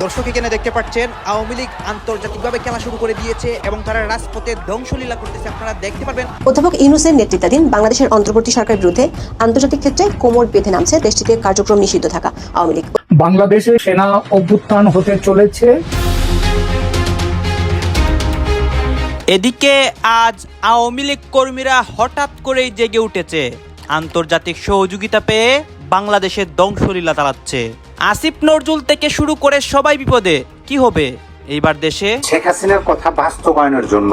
দর্শক এখানে দেখতে পাচ্ছেন আওয়ামী লীগ আন্তর্জাতিকভাবে খেলা শুরু করে দিয়েছে এবং তারা রাজপথে ধ্বংসলীলা করতেছে। আপনারা দেখতে পারবেন। অধ্যাপক ইউনুসের নেতৃত্বাধীন বাংলাদেশের অন্তর্বর্তী সরকারের বিরুদ্ধে আন্তর্জাতিক ক্ষেত্রে কোমর বেঁধে নামছে দেশটিতে কার্যক্রম নিষিদ্ধ থাকা আওয়ামী লীগ। বাংলাদেশে সেনা অভ্যুত্থান হতে চলেছে। এদিকে আজ আওয়ামী লীগ কর্মীরা হঠাৎ করেই জেগে উঠেছে। আন্তর্জাতিক সহযোগিতা পেয়ে বাংলাদেশের ধ্বংসলীলা চালাচ্ছে। আসিফ নজরুল থেকে শুরু করে সবাই বিপদে। কি হবে? এইবার দেশে শেখ হাসিনার কথা বাস্তবায়নের জন্য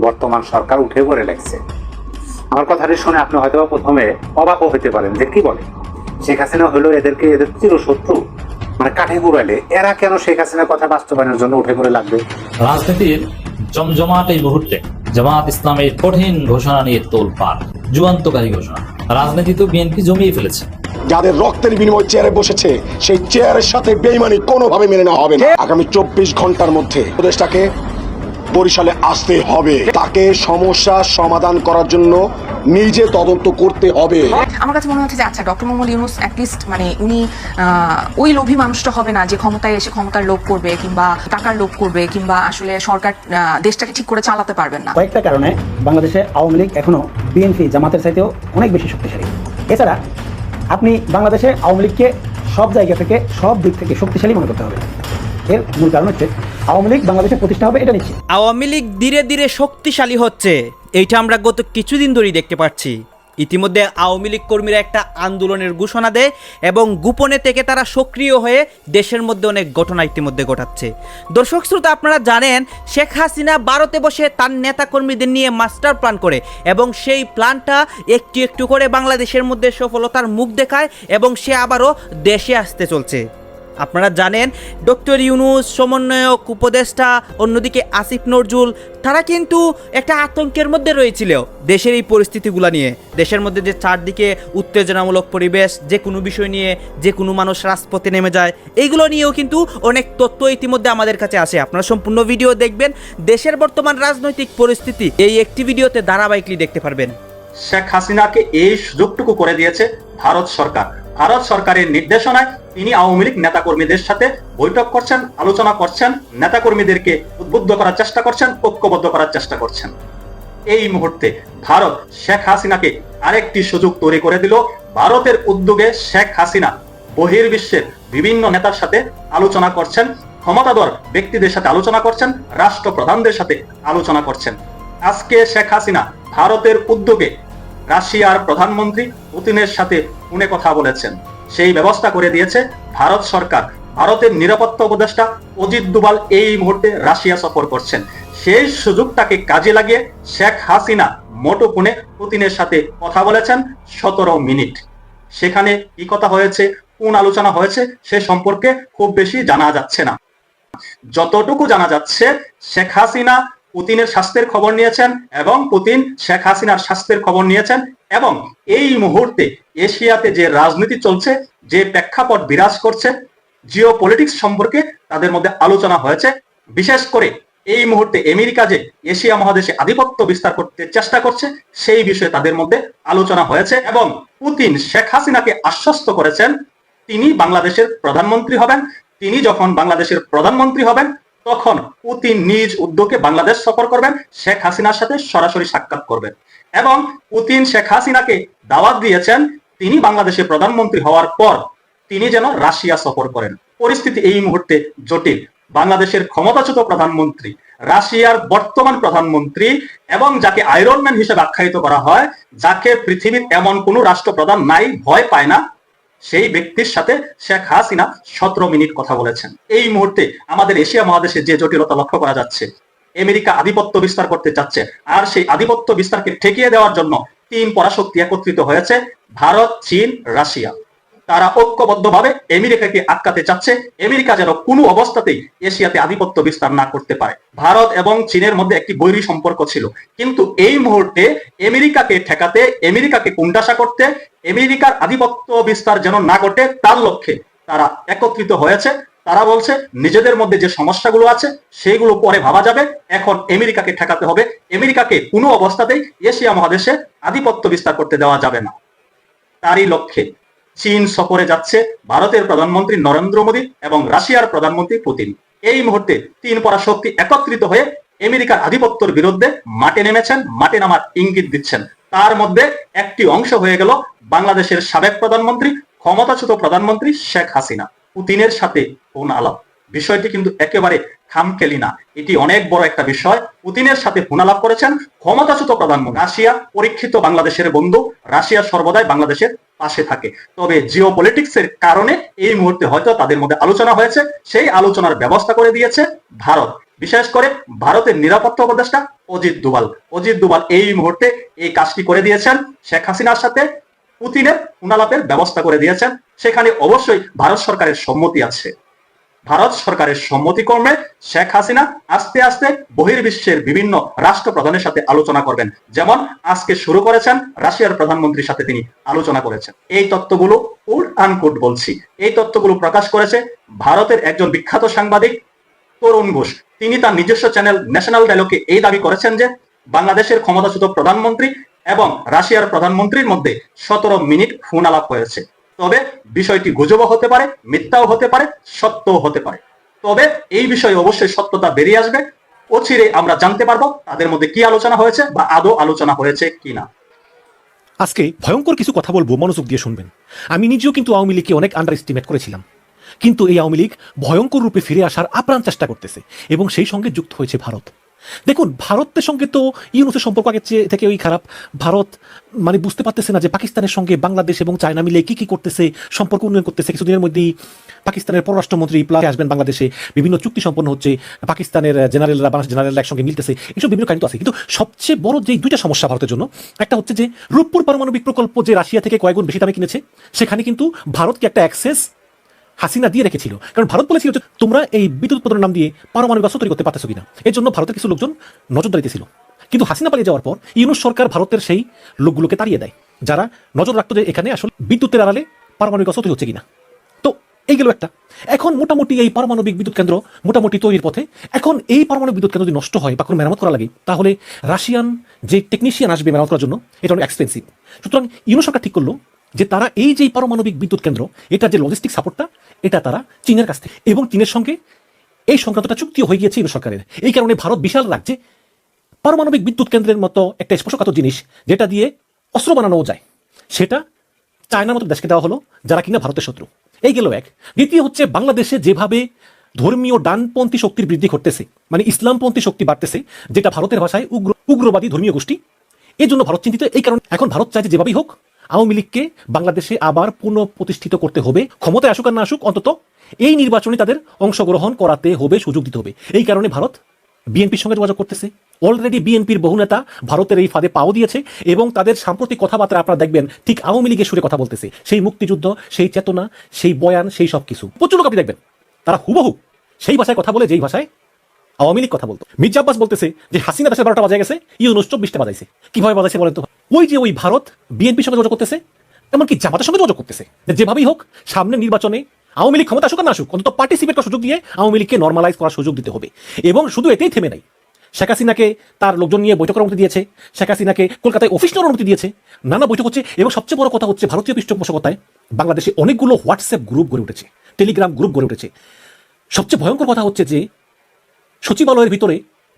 বর্তমান সরকার উঠে পড়ে লেগছে। আমার কথাটি শুনে আপনি হয়তো প্রথমে অবাকও হতে পারেন যে কি বলে? শেখ হাসিনা হলো এদেরকে এদের চিরশত্রু। মানে কাঠে গুড়াইলে এরা কেন শেখ হাসিনার কথা বাস্তবায়নের জন্য উঠে পড়ে লাগবে? রাজনীতির জমজমাট এই মুহূর্তে। জামাত ইসলামের কঠিন ঘোষণা নিয়ে তোল পার যুগান্তকারী ঘোষণা। রাজনীতি তো বিএনপি জমিয়ে ফেলেছে। যাদের রক্তের বিনিময় চেয়ারে বসেছে সেই চেয়ারের সাথে বেইমানি কোনোভাবে মেনে নেওয়া হবে না। আগামী চব্বিশ ঘণ্টার মধ্যে প্রদেশটাকে বরিশালে আসতে হবে। তাকে সমস্যা সমাধান করার জন্য নিজে তদন্ত করতে হবে। আমার কাছে মনে হচ্ছে যে আচ্ছা ডক্টর মোহাম্মদ ইউনুস অ্যাটলিস্ট মানে উনি ওই লোভী মানুষটা হবে না যে ক্ষমতায় এসে ক্ষমতার লোভ করবে কিংবা টাকার লোভ করবে কিংবা আসলে সরকার দেশটাকে ঠিক করে চালাতে পারবেন না। কয়েকটা কারণে বাংলাদেশে আওয়ামী লীগ এখনও বিএনপি জামাতের চাইতেও অনেক বেশি শক্তিশালী। এছাড়া আপনি বাংলাদেশে আওয়ামী লীগকে সব জায়গা থেকে সব দিক থেকে শক্তিশালী মনে করতে হবে। এর মূল কারণ হচ্ছে আওয়ামী লীগ বাংলাদেশে প্রতিষ্ঠা হবে এটা নিশ্চিত। আওয়ামী লীগ ধীরে ধীরে শক্তিশালী হচ্ছে। এইটা আমরা গত কিছুদিন ধরেই দেখতে পাচ্ছি। ইতিমধ্যে আওয়ামী লীগ কর্মীরা একটা আন্দোলনের ঘোষণা দেয় এবং গোপনে থেকে তারা সক্রিয় হয়ে দেশের মধ্যে অনেক ঘটনা ইতিমধ্যে ঘটাচ্ছে। দর্শক শ্রোতা, আপনারা জানেন, শেখ হাসিনা ভারতে বসে তার নেতাকর্মীদের নিয়ে মাস্টার প্ল্যান করে এবং সেই প্ল্যানটা একটু একটু করে বাংলাদেশের মধ্যে সফলতার মুখ দেখায় এবং সে আবারও দেশে আসতে চলছে। আপনারা জানেন, ডক্টর ইউনুস, সমন্বয়ক, উপদেষ্টা, অন্যদিকে আসিফ নজরুল, তারা কিন্তু একটা আতঙ্কের মধ্যে রয়েছিল দেশের এই পরিস্থিতিগুলো নিয়ে। দেশের মধ্যে যে চারদিকে উত্তেজনামূলক পরিবেশ, যে কোনো বিষয় নিয়ে যে কোনো মানুষ রাজপথে নেমে যায় এইগুলো নিয়েও কিন্তু অনেক তথ্য ইতিমধ্যে আমাদের কাছে আসে। আপনারা সম্পূর্ণ ভিডিও দেখবেন। দেশের বর্তমান রাজনৈতিক পরিস্থিতি এই একটি ভিডিওতে ধারাবাহিকলি দেখতে পারবেন। শেখ হাসিনাকে এই সুযোগটুকু করে দিয়েছে ভারত সরকার। ভারত সরকারের নির্দেশনায় তিনি আওয়ামী লীগ নেতাকর্মীদের সাথে বৈঠক করছেন, আলোচনা করছেন, নেতাকর্মীদেরকে উদ্বুদ্ধ করার চেষ্টা করছেন, ঐক্যবদ্ধ করার চেষ্টা করছেন। এই মুহূর্তে ভারত শেখ হাসিনাকে আরেকটি সুযোগ তৈরি করে দিল। ভারতের উদ্যোগে শেখ হাসিনা বহির্বিশ্বের বিভিন্ন নেতার সাথে আলোচনা করছেন, ক্ষমতাধর ব্যক্তিদের সাথে আলোচনা করছেন, রাষ্ট্রপ্রধানদের সাথে আলোচনা করছেন। আজকে শেখ হাসিনা ভারতের উদ্যোগে রাশিয়ার প্রধানমন্ত্রী পুতিনের সাথে ফোনে কথা বলেছেন। সেই ব্যবস্থা করে দিয়েছে ভারত সরকার। ভারতের নিরাপত্তা উপদেষ্টা অজিত দুবাল এই মুহূর্তে রাশিয়া সফর করছেন। সেই সুযোগটাকে কাজে লাগিয়ে শেখ হাসিনা মোটো ফোনে পুতিনের সাথে কথা বলেছেন সতেরো মিনিট। সেখানে কি কথা হয়েছে, কোন আলোচনা হয়েছে, সে সম্পর্কে খুব বেশি জানা যাচ্ছে না। যতটুকু জানা যাচ্ছে, শেখ হাসিনা পুতিনের স্বাস্থ্যের খবর নিয়েছেন এবং পুতিন শেখ হাসিনার স্বাস্থ্যের খবর নিয়েছেন এবং এই মুহূর্তে এশিয়াতে যে রাজনীতি চলছে, যে প্রেক্ষাপট বিরাজ করছে জিও পলিটিক্স সম্পর্কে তাদের মধ্যে আলোচনা হয়েছে। বিশেষ করে এই মুহূর্তে আমেরিকা যে এশিয়া মহাদেশে আধিপত্য বিস্তার করতে চেষ্টা করছে, সেই বিষয়ে তাদের মধ্যে আলোচনা হয়েছে এবং পুতিন শেখ হাসিনাকে আশ্বস্ত করেছেন, তিনি বাংলাদেশের প্রধানমন্ত্রী হবেন, তিনি যখন বাংলাদেশের প্রধানমন্ত্রী হবেন তখন পুতিন নিজ উদ্যোগে বাংলাদেশ সফর করবেন, শেখ হাসিনার সাথে সরাসরি সাক্ষাৎ করবেন। এবং পুতিন শেখ হাসিনাকে দাওয়াত দিয়েছেন, তিনি বাংলাদেশের প্রধানমন্ত্রী হওয়ার পর তিনি যেন রাশিয়া সফর করেন। পরিস্থিতি এই মুহূর্তে জটিল। বাংলাদেশের ক্ষমতাচ্যুত প্রধানমন্ত্রী, রাশিয়ার বর্তমান প্রধানমন্ত্রী এবং যাকে আয়রনম্যান হিসেবে আখ্যায়িত করা হয়, যাকে পৃথিবীর এমন কোনো রাষ্ট্রপ্রধান নাই, ভয় পায় না। সেই ব্যক্তির সাথে শেখ হাসিনা সতেরো মিনিট কথা বলেছেন। এই মুহূর্তে আমাদের এশিয়া মহাদেশে যে জটিলতা লক্ষ্য করা যাচ্ছে, আমেরিকা আধিপত্য বিস্তার করতে চাচ্ছে, আর সেই আধিপত্য বিস্তারকে ঠেকিয়ে দেওয়ার জন্য তিন পরাশক্তি একত্রিত হয়েছে, ভারত, চীন, রাশিয়া। তারা ঐক্যবদ্ধভাবে আমেরিকাকে আটকাতে চাচ্ছে। আমেরিকা যেন কোনো অবস্থাতেই এশিয়াতে আধিপত্য বিস্তার না করতে পারে। ভারত এবং চীনের মধ্যে একটি বৈরী সম্পর্ক ছিল। কিন্তু এই মুহূর্তে আমেরিকাকে ঠেকাতে, আমেরিকাকে কুণ্ডাসা করতে, আমেরিকার আধিপত্য বিস্তার যেন না ঘটে, তার লক্ষ্যে তারা একত্রিত হয়েছে। তারা বলছে, নিজেদের মধ্যে যে সমস্যাগুলো আছে সেইগুলো পরে ভাবা যাবে। এখন আমেরিকাকে ঠেকাতে হবে। আমেরিকাকে কোনো অবস্থাতেই এশিয়া মহাদেশে আধিপত্য বিস্তার করতে দেওয়া যাবে না। তারই লক্ষ্যে চীন সফরে যাচ্ছে ভারতের প্রধানমন্ত্রী নরেন্দ্র মোদী এবং রাশিয়ার প্রধানমন্ত্রী পুতিন। এই মুহূর্তে তিন পরাশক্তি একত্রিত হয়ে আমেরিকার আধিপত্যের বিরুদ্ধে মাঠে নেমেছেন, মাঠে নামার ইঙ্গিত দিচ্ছেন। তার মধ্যে একটি অংশ হয়ে গেল বাংলাদেশের সাবেক প্রধানমন্ত্রী, ক্ষমতাচ্যুত প্রধানমন্ত্রী শেখ হাসিনা। পুতিনের সাথে ফোন আলাপ? বিষয়টি কিন্তু একেবারে খামখেলি না। এটি অনেক বড় একটা বিষয়। পুতিনের সাথে ফোন আলাপ করেছেন? ক্ষমতাচ্যুত প্রধানমন্ত্রী। রাশিয়া পরীক্ষিত বাংলাদেশের বন্ধু। রাশিয়া সর্বদাই বাংলাদেশের পাশে থাকে। তবে জিও পলিটিক্সের কারণে এই মুহূর্তে হয়তো তাদের মধ্যে আলোচনা হয়েছে। সেই আলোচনার ব্যবস্থা করে দিয়েছে ভারত। বিশেষ করে ভারতের নিরাপত্তা উপদেষ্টা অজিত দুবাল অজিত দুবাল এই মুহূর্তে এই কাজটি করে দিয়েছেন। শেখ হাসিনার সাথে পুতিনের উনালাপের ব্যবস্থা করে দিয়েছেন। সেখানে অবশ্যই ভারত সরকারের সম্মতি আছে। ভারত সরকারের সম্মতিক্রমে শেখ হাসিনা আস্তে আস্তে বহির্বিশ্বের বিভিন্ন রাষ্ট্র প্রধানের সাথে আলোচনা করবেন। যেমন আজকে শুরু করেছেন রাশিয়ার প্রধানমন্ত্রীর সাথে তিনি আলোচনা করেছেন। এই তত্ত্বগুলো কোড আনকোড বলছি। এই তত্ত্বগুলো প্রকাশ করেছে ভারতের একজন বিখ্যাত সাংবাদিক তরুণ ঘোষ। তিনি তার নিজস্ব চ্যানেল ন্যাশনাল ডায়লগে এই দাবি করেছেন যে, বাংলাদেশের ক্ষমতাচ্যুত প্রধানমন্ত্রী এবং রাশিয়ার প্রধানমন্ত্রীর মধ্যে সতেরো মিনিট ফোন আলাপ হয়েছে। তবে বিষয়টি গুজবও হতে পারে, মিথ্যাও হতে পারে, সত্যও হতে পারে। তবে এই বিষয়ে অবশ্যই সত্যতা বেরিয়ে আসবে। অচিরে আমরা জানতে পারব তাদের মধ্যে কি আলোচনা হয়েছে বা আদৌ আলোচনা হয়েছে কিনা। আজকে ভয়ঙ্কর কিছু কথা বলব, মনোযোগ দিয়ে শুনবেন। আমি নিজেও কিন্তু আওয়ামী লীগকে অনেক আন্ডার এস্টিমেট করেছিলাম। কিন্তু এই আওয়ামী লীগ ভয়ঙ্কর রূপে ফিরে আসার আপ্রাণ চেষ্টা করতেছে এবং সেই সঙ্গে যুক্ত হয়েছে ভারত। দেখুন, ভারতের সঙ্গে তো ইউনুসের সম্পর্ক আগের চেয়ে থেকে ওই খারাপ। ভারত মানে বুঝতে পারতেছে না যে পাকিস্তানের সঙ্গে বাংলাদেশ এবং চায়না মিলে কি কি করতেছে, সম্পর্ক উন্নয়ন করতেছে। কিছুদিনের মধ্যেই পাকিস্তানের পররাষ্ট্রমন্ত্রী প্লাস আসবেন বাংলাদেশে। বিভিন্ন চুক্তি সম্পন্ন হচ্ছে, পাকিস্তানের জেনারেলরা, বাংলাদেশ জেনারেলরা একসঙ্গে মিলতেছে। এসব বিভিন্ন কাহিনী আছে। কিন্তু সবচেয়ে বড় যে দুইটা সমস্যা ভারতের জন্য, একটা হচ্ছে যে রূপপুর পারমাণবিক প্রকল্প যে রাশিয়া থেকে কয়েকগুণ বেশি দামে কিনেছে, সেখানে কিন্তু ভারতকে একটা অ্যাক্সেস হাসিনা দিয়ে রেখেছিল। কারণ ভারত বলেছিল যে, তোমরা এই বিদ্যুৎ উৎপাদনের নাম দিয়ে পারমাণবিক অস্ত্র তৈরি করতে পারতেছো কিনা? এর জন্য ভারতের কিছু লোকজন নজরদারিতে ছিল। কিন্তু হাসিনা পালিয়ে যাওয়ার পর ইউনুস সরকার ভারতের সেই লোকগুলোকে তাড়িয়ে দেয়, যারা নজর রাখতো যে এখানে আসলে বিদ্যুতের আড়ালে পারমাণবিক অস্ত্র তৈরি হচ্ছে কিনা। তো এই গেল একটা। এখন মোটামুটি এই পারমাণবিক বিদ্যুৎ কেন্দ্র মোটামুটি তৈরির পথে। এখন এই পারমাণবিক বিদ্যুৎ কেন্দ্র যদি নষ্ট হয় বা কোনো মেরামত করা লাগে, তাহলে রাশিয়ান যে টেকনিশিয়ান আসবে মেরামত করার জন্য, এটা অনেক এক্সপেন্সিভ সুতরাং ইউনুস সরকার ঠিক করল যে তারা এই যে পারমাণবিক বিদ্যুৎ কেন্দ্র, এটা যে লজিস্টিক সাপোর্টটা এটা তারা চীনের কাছ থেকে। এবং চীনের সঙ্গে এই সংক্রান্তটা চুক্তিও হয়ে গিয়েছে সরকারের। এই কারণে ভারত বিশাল রাজ্যে পারমাণবিক বিদ্যুৎ কেন্দ্রের মতো একটা স্পর্শকাতর জিনিস যেটা দিয়ে অস্ত্র বানানোও যায়। সেটা চায়নার মতো দেশকে দেওয়া হলো, যারা কিনা ভারতের শত্রু। এই গেল এক। দ্বিতীয় হচ্ছে বাংলাদেশে যেভাবে ধর্মীয় ডানপন্থী শক্তির বৃদ্ধি ঘটতেছে মানে ইসলামপন্থী শক্তি বাড়তেছে, যেটা ভারতের ভাষায় উগ্র উগ্রবাদী ধর্মীয় গোষ্ঠী এই জন্য ভারত চিন্তিত। এই কারণে এখন ভারত যে যেভাবেই হোক আওয়ামী লীগকে বাংলাদেশে আবার পুনঃপ্রতিষ্ঠিত করতে হবে। ক্ষমতায় আসুক আর না আসুক, অন্তত এই নির্বাচনে তাদের অংশগ্রহণ করাতে হবে, সুযোগ দিতে হবে। এই কারণে ভারত বিএনপির সঙ্গে যোগাযোগ করতেছে। অলরেডি বিএনপির বহু নেতা ভারতের এই ফাঁদে পাও দিয়েছে এবং তাদের সাম্প্রতিক কথাবার্তা আপনারা দেখবেন, ঠিক আওয়ামী লীগের সুরে কথা বলতেছে। সেই মুক্তিযুদ্ধ, সেই চেতনা, সেই বয়ান, সেই সব কিছু প্রচুর লোক আপনি দেখবেন, তারা হুবহু সেই ভাষায় কথা বলে যেই ভাষায় আওয়ামী লীগ কথা বলতো। মির্জা আব্বাস বলতেছে যে হাসিনা দেশের বারোটা বাজে গেছে, ইউনুস চব্বিশটা বাজাইছে। কীভাবে বাজাইছে বলেন তো? ওই যে ওই ভারত বিএনপির সঙ্গে যোগাযোগ করতেছে, এমনকি জামাতের সঙ্গে যোগাযোগ করতেছে যেভাবেই হোক, সামনে নির্বাচনে আওয়ামী লীগ ক্ষমতা আসুক না আসুক, অন্তত পার্টিসিপেট করার সুযোগ দিয়ে আওয়ামী লীগকে নর্মালাইজ করার সুযোগ দিতে হবে। এবং শুধু এতেই থেমে নাই। শেখ হাসিনাকে তার লোকজন নিয়ে বৈঠকের অনুমতি দিয়েছে, শেখ হাসিনাকে কলকাতায় অফিস নেওয়ার অনুমতি দিয়েছে, নানা বৈঠক হচ্ছে, এবং সবচেয়ে বড় কথা হচ্ছে ভারতীয় পৃষ্ঠপোষকতায় বাংলাদেশে অনেকগুলো হোয়াটসঅ্যাপ গ্রুপ গড়ে উঠেছে টেলিগ্রাম গ্রুপ গড়ে উঠেছে। সবচেয়ে ভয়ঙ্কর কথা হচ্ছে যে সচিবালয়ের ভিতরে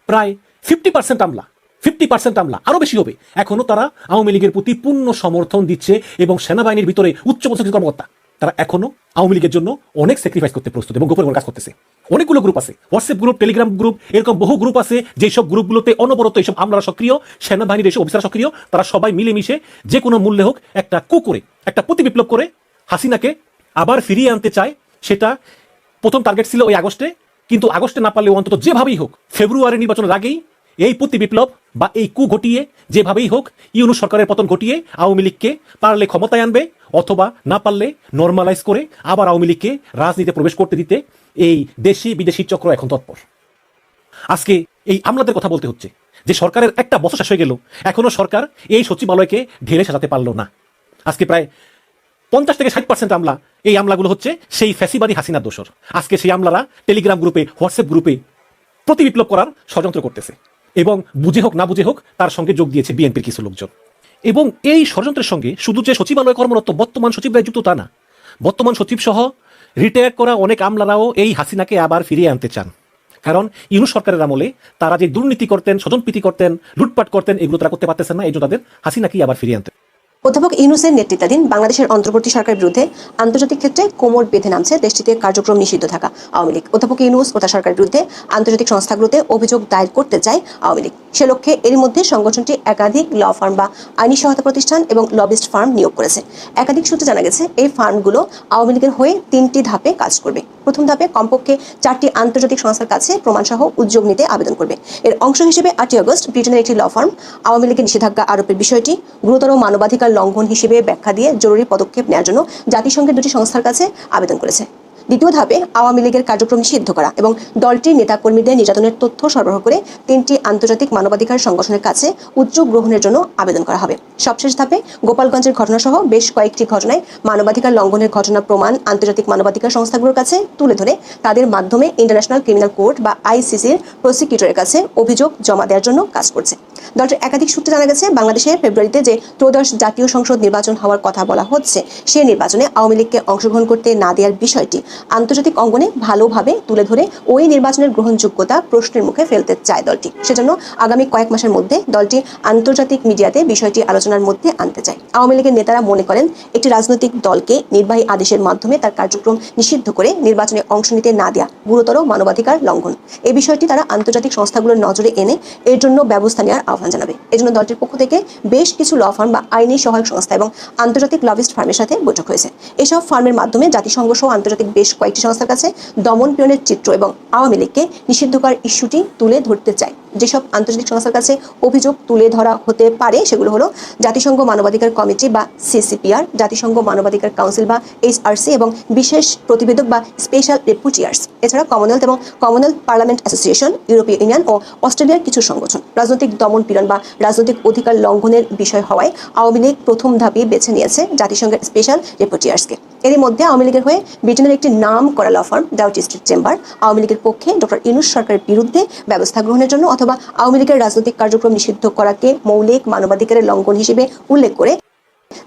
প্রায় ফিফটি পার্সেন্ট আমলা ফিফটি পার্সেন্ট আমলা আরও বেশি হবে। এখনও তারা আওয়ামী লীগের প্রতি পূর্ণ সমর্থন দিচ্ছে এবং সেনাবাহিনীর ভিতরে উচ্চ কর্মকর্তা। তারা এখনও আওয়ামী লীগের জন্য অনেক স্যাক্রিফাইস করতে প্রস্তুত এবং গোপন কাজ করতেছে। অনেকগুলো গ্রুপ আছে। হোয়াটসঅ্যাপ গ্রুপ টেলিগ্রাম গ্রুপ এরকম বহু গ্রুপ আছে যেসব গ্রুপগুলোতে অনবরত এইসব আমলারা সক্রিয়, সেনাবাহিনীর এসব অফিসার সক্রিয়, তারা সবাই মিলেমিশে যে কোনো মূল্যে হোক একটা কু করে, একটা প্রতি বিপ্লব করে হাসিনাকে আবার ফিরিয়ে আনতে চায়। সেটা প্রথম টার্গেট ছিল ওই আগস্টে। কিন্তু আগস্টে না পারলেও অন্তত যেভাবেই হোক, ফেব্রুয়ারি নির্বাচনের আগেই এই প্রতি বিপ্লব বা এই কু ঘটিয়ে যেভাবেই হোক ইউনুস সরকারের পতন ঘটিয়ে আওয়ামী লীগকে পারলে ক্ষমতায় আনবে অথবা না পারলে নর্মালাইজ করে আবার আওয়ামী লীগকে রাজনীতিতে প্রবেশ করতে দিতে এই দেশি বিদেশি চক্র এখন তৎপর। আজকে এই আমলাদের কথা বলতে হচ্ছে যে সরকারের একটা বছর শেষ হয়ে গেল, এখনও সরকার এই সচিবালয়কে ঢেলে সাজাতে পারল না। আজকে প্রায় পঞ্চাশ থেকে ষাট পার্সেন্ট আমলা। এই আমলাগুলো হচ্ছে সেই ফ্যাসিবাদী হাসিনার দোষর। আজকে সেই আমলারা টেলিগ্রাম গ্রুপে, হোয়াটসঅ্যাপ গ্রুপে প্রতি বিপ্লব করার ষড়যন্ত্র করতেছে এবং বুঝে হোক, না বুঝে হোক, তার সঙ্গে যোগ দিয়েছে বিএনপির কিছু লোকজন। এবং এই ষড়যন্ত্রের সঙ্গে শুধু যে সচিবালয়ে কর্মরত বর্তমান সচিবরাই যুক্ত তা না, বর্তমান সচিব সহ রিটায়ার করা অনেক আমলারাও এই হাসিনাকে আবার ফিরিয়ে আনতে চান। কারণ ইউনু সরকারের আমলে তারা যে দুর্নীতি করতেন, স্বজনপ্রীতি করতেন, লুটপাট করতেন, এগুলো তারা করতে পারতেছেন না, এই জন্য তাদের হাসিনাকেই আবার ফিরিয়ে আনতে অধ্যাপক ইউনুসের নেতৃত্বাধীন বাংলাদেশের অন্তর্বর্তী সরকারের বিরুদ্ধে আন্তর্জাতিক ক্ষেত্রে কোমর বেঁধে নামছে দেশটিতে কার্যক্রম নিষিদ্ধ থাকা আওয়ামী লীগ। অধ্যাপক ইউনুস ও তার সরকারের বিরুদ্ধে আন্তর্জাতিক সংস্থাগুলোতে অভিযোগ দায়ের করতে চায় আওয়ামী লীগ। সে লক্ষ্যে এর মধ্যে সংগঠনটি একাধিক ল ফার্ম বা আইনি সহায়তা প্রতিষ্ঠান এবং লবিস্ট ফার্ম নিয়োগ করেছে। একাধিক সূত্রে জানা গেছে, এই ফার্মগুলো আওয়ামী লীগের হয়ে তিনটি ধাপে কাজ করবে। প্রথম ধাপে কমপক্ষে চারটি আন্তর্জাতিক সংস্থার কাছে প্রমাণসহ উদ্যোগ নিতে আবেদন করবে। এর অংশ হিসেবে আটই আগস্ট ব্রিটেনের একটি ল ফার্ম আওয়ামী লীগের নিষেধাজ্ঞা আরোপের বিষয়টি, গুরুতর মানবাধিকার লঙ্ঘন হিসেবে ব্যাখ্যা দিয়ে জরুরি পদক্ষেপ নেওয়ার জন্য জাতিসংঘের দুটি সংস্থার কাছে আবেদন করেছে। দ্বিতীয় ধাপে আওয়ামী লীগের কার্যক্রম নিষিদ্ধ করা এবং দলটির নেতাকর্মীদের নির্যাতনের তথ্য সরবরাহ করে তিনটি আন্তর্জাতিক মানবাধিকার সংগঠনের কাছে উদ্যোগ গ্রহণের জন্য আবেদন করা হবে। সবশেষ ধাপে গোপালগঞ্জের ঘটনাসহ বেশ কয়েকটি ঘটনায় মানবাধিকার লঙ্ঘনের ঘটনা প্রমাণ আন্তর্জাতিক মানবাধিকার সংস্থাগুলোর কাছে তুলে ধরে তাদের মাধ্যমে ইন্টারন্যাশনাল ক্রিমিনাল কোর্ট বা আইসিসির প্রসিকিউটরের কাছে অভিযোগ জমা দেওয়ার জন্য কাজ করছে। দলটির একাধিক সূত্রে জানা গেছে, বাংলাদেশে ফেব্রুয়ারিতে যে ত্রয়োদশ জাতীয় সংসদ নির্বাচন হওয়ার কথা বলা হচ্ছে সেই নির্বাচনে আওয়ামী লীগকে অংশগ্রহণ করতে না দেওয়ার বিষয়টি আন্তর্জাতিক অঙ্গনে ভালোভাবে তুলে ধরে ওই নির্বাচনের গ্রহণযোগ্যতা প্রশ্নের মুখে ফেলতে চায় দলটি। সেজন্য আগামী কয়েক মাসের মধ্যে দলটি আন্তর্জাতিক মিডিয়াতে বিষয়টি আলোচনার মধ্যে আনতে চায়। আওয়ামী লীগের নেতারা মনে করেন, একটি রাজনৈতিক দলকে নির্বাহী আদেশের মাধ্যমে তার কার্যক্রম নিষিদ্ধ করে নির্বাচনে অংশ নিতে না দেওয়া গুরুতর মানবাধিকার লঙ্ঘন। এই বিষয়টি তারা আন্তর্জাতিক সংস্থাগুলোর নজরে এনে এর জন্য ব্যবস্থা নেওয়ার আহ্বান জানাবে। এজন্য দলটির পক্ষ থেকে বেশ কিছু ল ফার্ম বা আইনি সহায়ক সংস্থা এবং আন্তর্জাতিক লবিস্ট ফার্মের সাথে বৈঠক হয়েছে। এসব ফার্মের মাধ্যমে জাতিসংঘ সহ আন্তর্জাতিক বেশ কয়েকটি সংস্থার কাছে দমন পীড়নের চিত্র এবং আওয়ামী লীগকে নিষিদ্ধ করার ইস্যুটি তুলে ধরতে চায়। যেসব আন্তর্জাতিক সংস্থার কাছে অভিযোগ তুলে ধরা হতে পারে, সেগুলো হলো জাতিসংঘ মানবাধিকার কমিটি বা সিসিপিআর, জাতিসংঘ মানবাধিকার কাউন্সিল বা এইচআরসি এবং বিশেষ প্রতিবেদক বা স্পেশাল রেপুটিয়ার্স। এছাড়া কমনওয়েলথ এবং কমনওয়েলথ পার্লামেন্ট অ্যাসোসিয়েশন, ইউরোপীয় ইউনিয়ন ও অস্ট্রেলিয়ার কিছু সংগঠন। রাজনৈতিক দমন পীড়ন বা রাজনৈতিক অধিকার লঙ্ঘনের বিষয় হওয়ায় আওয়ামী লীগ প্রথম ধাপে বেছে নিয়েছে জাতিসংঘের স্পেশাল রেপুটিয়ার্সকে। এরই মধ্যে আওয়ামী লীগের হয়ে ব্রিটেনের একটি নাম করা law firm, Doughty Street chamber, Awami লীগের পক্ষে ডক্টর ইনুস সরকারের বিরুদ্ধে ব্যবস্থা গ্রহণের জন্য অথবা আওয়ামী লীগের রাজনৈতিক কার্যক্রম নিষিদ্ধ করাকে মৌলিক মানবাধিকারের লঙ্ঘন হিসেবে উল্লেখ করে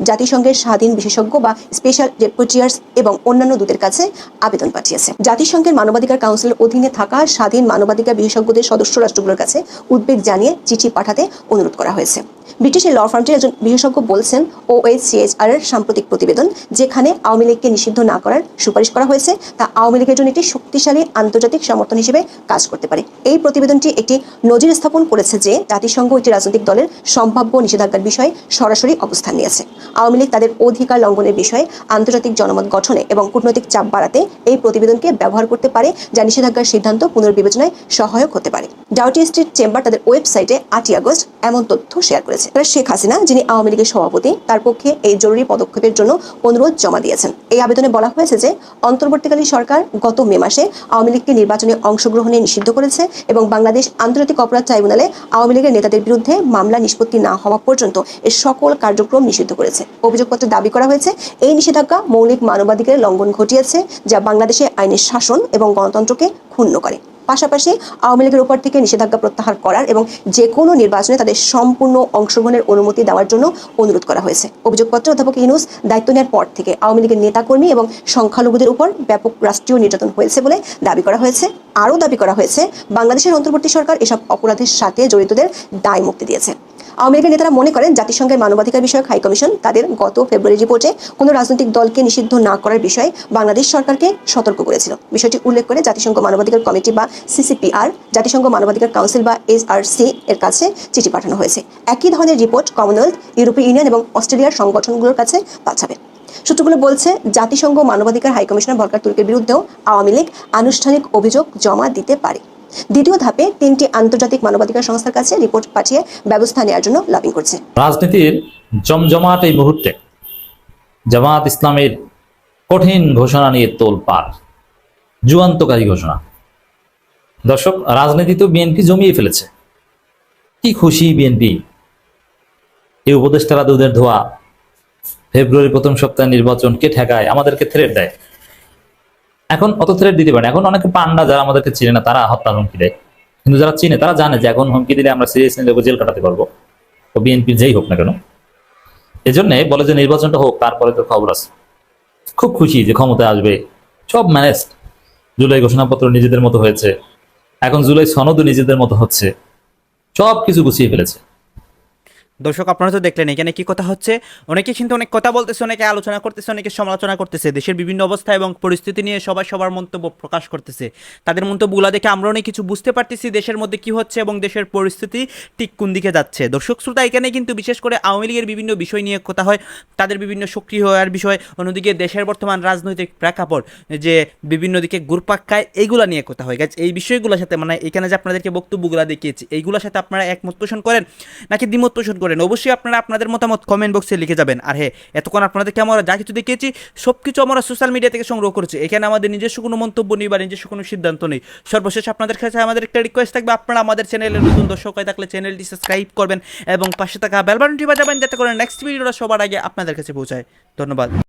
জাতিসংঘের স্বাধীন বিশেষজ্ঞ বা স্পেশাল ডেপুটিয়ার্স এবং অন্যান্য দূতের কাছে আবেদন পাঠিয়েছে। জাতিসংঘের মানবাধিকার কাউন্সিলের অধীনে থাকা স্বাধীন মানবাধিকার বিশেষজ্ঞদের সদস্য রাষ্ট্রগুলোর কাছে উদ্বেগ জানিয়ে চিঠি পাঠাতে অনুরোধ করা হয়েছে। ব্রিটিশ এই ল ফার্মটির একজন বিশেষজ্ঞ বলছেন ও সিএইচআর এর সাম্প্রতিক প্রতিবেদন, যেখানে আওয়ামী লীগকে নিষিদ্ধ না করার সুপারিশ করা হয়েছে, তা আওয়ামী লীগের জন্য একটি শক্তিশালী আন্তর্জাতিক সমর্থন হিসেবে কাজ করতে পারে। এই প্রতিবেদনটি একটি নজির স্থাপন করেছে যে, জাতিসংঘ একটি রাজনৈতিক দলের সম্ভাব্য নিষেধাজ্ঞার বিষয়ে সরাসরি অবস্থান নিয়েছে। আওয়ামী লীগ তাদের অধিকার লঙ্ঘনের বিষয়ে আন্তর্জাতিক জনমত গঠনে এবং কূটনৈতিক চাপ বাড়াতে এই প্রতিবেদনকে ব্যবহার করতে পারে, যা নিষেধাজ্ঞার সিদ্ধান্ত পুনর্বিবেচনায় সহায়ক হতে পারে। ডাউটি স্ট্রিট চেম্বার তাদের ওয়েবসাইটে আটই আগস্ট এমন তথ্য শেয়ার করেছে। তারা শেখ হাসিনা, যিনি আওয়ামী লীগের সভাপতি, তার পক্ষে এই জরুরি পদক্ষেপের জন্য অনুরোধ জমা দিয়েছেন। এই আবেদনে বলা হয়েছে যে, অন্তর্বর্তীকালীন সরকার গত মে মাসে আওয়ামী লীগকে নির্বাচনে অংশগ্রহণে নিষিদ্ধ করেছে এবং বাংলাদেশ আন্তর্জাতিক অপরাধ ট্রাইব্যুনালে আওয়ামী লীগের নেতাদের বিরুদ্ধে মামলা নিষ্পত্তি না হওয়া পর্যন্ত এর সকল কার্যক্রম নিষিদ্ধ করেছে। অভিযোগপত্রে দাবি করা হয়েছে, এই নিষেধাজ্ঞা মৌলিক মানবাধিকারের লঙ্ঘন ঘটিয়েছে, যা বাংলাদেশে আইনের শাসন এবং গণতন্ত্রকে ক্ষুণ্ণ করে। পাশাপাশি আওয়ামী লীগের উপর থেকে নিষেধাজ্ঞা প্রত্যাহার করার এবং যে কোনো নির্বাচনে তাদের সম্পূর্ণ অংশগ্রহণের অনুমতি দেওয়ার জন্য অনুরোধ করা হয়েছে। অভিযোগপত্রে অধ্যাপক ইউনুস দায়িত্ব নেওয়ার পর থেকে আওয়ামী লীগের নেতাকর্মী এবং সংখ্যালঘুদের উপর ব্যাপক রাষ্ট্রীয় নির্যাতন হয়েছে বলে দাবি করা হয়েছে। আরও দাবি করা হয়েছে, বাংলাদেশের অন্তর্বর্তী সরকার এসব অপরাধের সাথে জড়িতদের দায় মুক্তি দিয়েছে। আওয়ামী লীগের নেতারা মনে করেন জাতিসংঘের মানবাধিকার বিষয়ক হাই কমিশন তাদের গত ফেব্রুয়ারি রিপোর্টে কোনো রাজনৈতিক দলকে নিষিদ্ধ না করার বিষয়ে বাংলাদেশ সরকারকে সতর্ক করেছিল। বিষয়টি উল্লেখ করে জাতিসংঘ মানবাধিকার কমিটি বা সিসিপিআর, জাতিসংঘ মানবাধিকার কাউন্সিল বা এসআরসি এর কাছে চিঠি পাঠানো হয়েছে। একই ধরনের রিপোর্ট কমনওয়েলথ, ইউরোপীয় ইউনিয়ন এবং অস্ট্রেলিয়ার সংগঠনগুলোর কাছে পাঠাবে। সূত্রগুলো বলছে, জাতিসংঘ মানবাধিকার হাই কমিশনার ভরকার তুর্কের বিরুদ্ধেও আওয়ামী লীগ আনুষ্ঠানিক অভিযোগ জমা দিতে পারে। দ্বিতীয় ধাপে তিনটি আন্তর্জাতিক মানবাধিকার সংস্থার কাছে রিপোর্ট পাঠিয়ে ব্যবস্থা নেওয়ার জন্য লবিং করছে। রাজনীতির জমজমাট এই মুহূর্তে জামাত ইসলামের কঠিন ঘোষণা নিয়ে তোল পার যুগান্তকারী ঘোষণা। দর্শক, রাজনীতি তো বিএনপি জমিয়ে ফেলেছে। কি খুশি বিএনপি। এই উপদেষ্টারা দুধের ধোয়া। ফেব্রুয়ারি প্রথম সপ্তাহে নির্বাচন কে ঠেকায়, আমাদেরকে থ্রেট দেয়। এখন অত থ্রেট দিতে পারে এখন অনেকে পান্ডা যারা আমাদেরকে চিনে না, তারা হত্যার হুমকি দেয়। কিন্তু যারা চিনে, তারা জানে যে এখন হুমকি দিলে আমরা সিরিয়াস নিলে জেল কাটাতে পারব। তো বিএনপি যেই হোক না কেন। এজন্য বলে যে নির্বাচনটা হোক, তারপরে তো খবর আছে। খুব খুশি যে ক্ষমতায় আসবে। সব ম্যানেজ জুলাই ঘোষণাপত্র নিজেদের মতো হয়েছে। এখন জুলাই সনদও নিজেদের মতো হচ্ছে। সব কিছু গুছিয়ে ফেলেছে। দর্শক, আপনারা তো দেখলেন এখানে কি কথা হচ্ছে। অনেকে কিন্তু অনেক কথা বলতেছে, অনেকে আলোচনা করতেছে, অনেকে সমালোচনা করতেছে। দেশের বিভিন্ন অবস্থা এবং পরিস্থিতি নিয়ে সবাই সবার মন্তব্য প্রকাশ করতেছে। তাদের মন্তব্যগুলো দেখে আমরা অনেক কিছু বুঝতে পারতেছি দেশের মধ্যে কি হচ্ছে এবং দেশের পরিস্থিতি ঠিক কোন দিকে যাচ্ছে। দর্শক, শ্রোতা, এখানে কিন্তু বিশেষ করে আওয়ামী লীগের বিভিন্ন বিষয় নিয়ে কথা হয়। তাদের বিভিন্ন সক্রিয় হওয়ার বিষয়, অন্যদিকে দেশের বর্তমান রাজনৈতিক প্রেক্ষাপট, যে বিভিন্ন দিকে ঘুরপাক এইগুলা নিয়ে কথা হয়। গাছ এই বিষয়গুলোর সাথে মানে এখানে যে আপনাদেরকে বক্তব্যগুলো দেখিয়েছি, এইগুলোর সাথে আপনারা একমত পোষণ করেন? নাকি দ্বিমত পোষণ করেন? অবশ্যই আপনারা আপনাদের মতামত কমেন্ট বক্সে লিখে যাবেন। আর হ্যাঁ এতক্ষণ আপনাদেরকে আমরা যা কিছু দেখিয়েছি সব কিছু আমরা সোশ্যাল মিডিয়া থেকে সংগ্রহ করেছি। এখানে আমাদের নিজস্ব কোনো মন্তব্য নেই বা নিজস্ব কোনো সিদ্ধান্ত নেই। সর্বশেষ আপনাদের কাছে আমাদের একটা রিকোয়েস্ট থাকবে। আপনারা আমাদের চ্যানেলের নতুন দর্শক হয়ে থাকলে চ্যানেলটি সাবস্ক্রাইব করবেন এবং পাশে থাকা বেলবানটি বাজাবেন, যাতে করে নেক্সট ভিডিওটা সবার আগে আপনাদের কাছে পৌঁছায়। ধন্যবাদ।